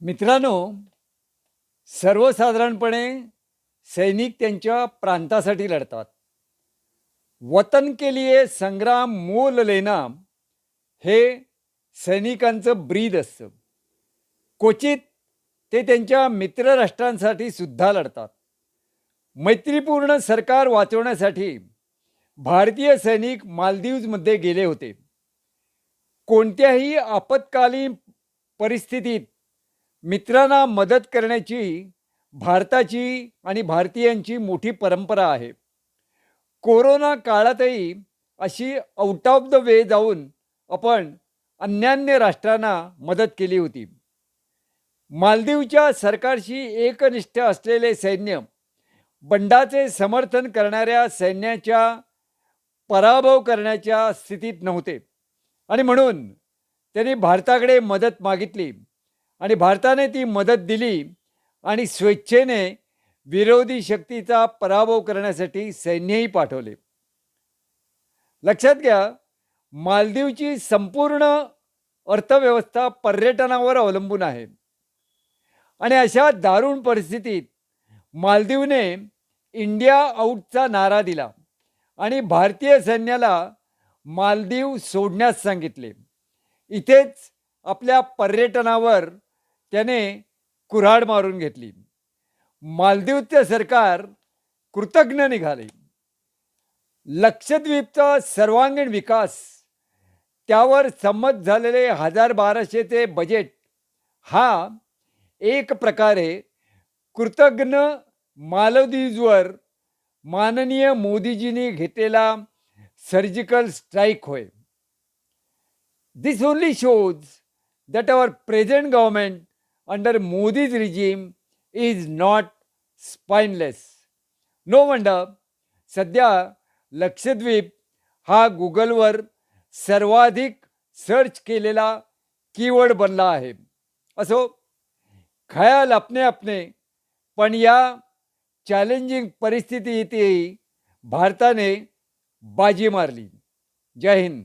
मित्रांनो सर्वसाधारणपणे सैनिक त्यांच्या प्रांतासाठी लढतात. वतन के लिए संग्राम मोल लेना हे सैनिकांचं ब्रीद असतं. क्वचित ते त्यांच्या मित्रराष्ट्रांसाठी सुद्धा लढतात. मैत्रीपूर्ण सरकार वाचवण्यासाठी भारतीय सैनिक मालदीव्जमध्ये गेले होते. कोणत्याही आपत्कालीन परिस्थितीत मित्रांना मदत करण्याची भारताची आणि भारतीयांची मोठी परंपरा आहे. कोरोना काळातही अशी आउट ऑफ द वे जाऊन आपण अन्यान्य राष्ट्रांना मदत केली होती. मालदीवच्या सरकारशी एकनिष्ठ असलेले सैन्य बंडाचे समर्थन करणाऱ्या सैन्याच्या पराभव करण्याच्या स्थितीत नव्हते. आणि म्हणून त्यांनी भारताकडे मदत मागितली. आणि भारताने ती मदत दिली आणि स्वेच्छेने विरोधी शक्तीचा पराभव करण्यासाठी सैन्यही पाठवले. लक्षात घ्या मालदीवची संपूर्ण अर्थव्यवस्था पर्यटनावर अवलंबून आहे. आणि अशा दारुण परिस्थितीत मालदीवने इंडिया आऊटचा नारा दिला आणि भारतीय सैन्याला मालदीव सोडण्यास सांगितले. इथेच आपल्या पर्यटनावर त्याने कुऱ्हाड मारून घेतली. मालदीवचे सरकार कृतज्ञ निघाले. लक्षद्वीपचा सर्वांगीण विकास त्यावर संमत झालेले हजार बाराशेचे बजेट हा एक प्रकारे कृतज्ञ मालदीववर माननीय मोदीजींनी घेतलेला सर्जिकल स्ट्राईक होय. This only shows that our present government under Modi's regime is not spineless. No wonder सध्या लक्षद्वीप हा गुगलवर सर्वाधिक सर्च केलेला कीवर्ड बनला आहे. असो खयाल अपने अपने पण या चॅलेंजिंग परिस्थितीतही भारताने बाजी मारली. जय हिंद.